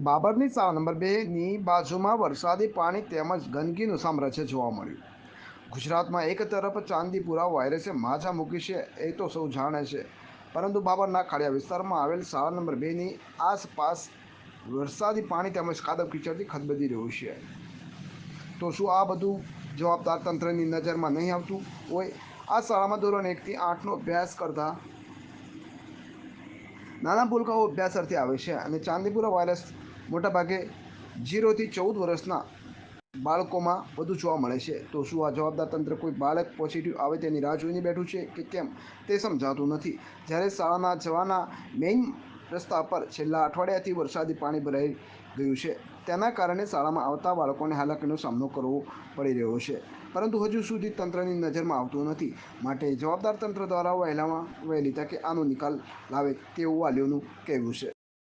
બાબરની શાળા નંબર બેની બાજુમાં વરસાદી પાણી તેમજ ગંદકીનું સામ્રાજ્ય જોવા મળ્યું. ગુજરાતમાં એક તરફ ચાંદીપુરા વાયરસે માજા મૂકી છે, એ તો સૌ જાણે છે. પરંતુ બાબરના ખાડિયા વિસ્તારમાં આવેલ શાળા નંબર બેની આસપાસ વરસાદી પાણી તેમજ કાદવ કીચડથી ખદબદી રહ્યું છે. તો શું આ બધું જવાબદાર તંત્રની નજરમાં નહીં આવતું હોય? આ શાળામાં ધોરણ એકથી આઠનો અભ્યાસ કરતા નાના ભૂલકાઓ અભ્યાસ અર્થે આવે છે અને ચાંદીપુરા વાયરસ મોટાભાગે જીરોથી ચૌદ વર્ષના બાળકોમાં વધુ જોવા મળે છે. તો શું આ જવાબદાર તંત્ર કોઈ બાળક પોઝિટિવ આવે તેની રાહ જોઈને બેઠું છે કે કેમ તે સમજાતું નથી. જ્યારે શાળાના જવાના મેઇન રસ્તા પર છેલ્લા અઠવાડિયાથી વરસાદી પાણી ભરાઈ ગયું છે. તેના કારણે શાળામાં આવતા બાળકોને હાલાકીનો સામનો કરવો પડી રહ્યો છે. પરંતુ હજુ સુધી તંત્રની નજરમાં આવતું નથી. માટે જવાબદાર તંત્ર દ્વારા વહેલામાં વહેલી તકે આનો નિકાલ લાવે તેવું વાલીઓનું કહેવું છે.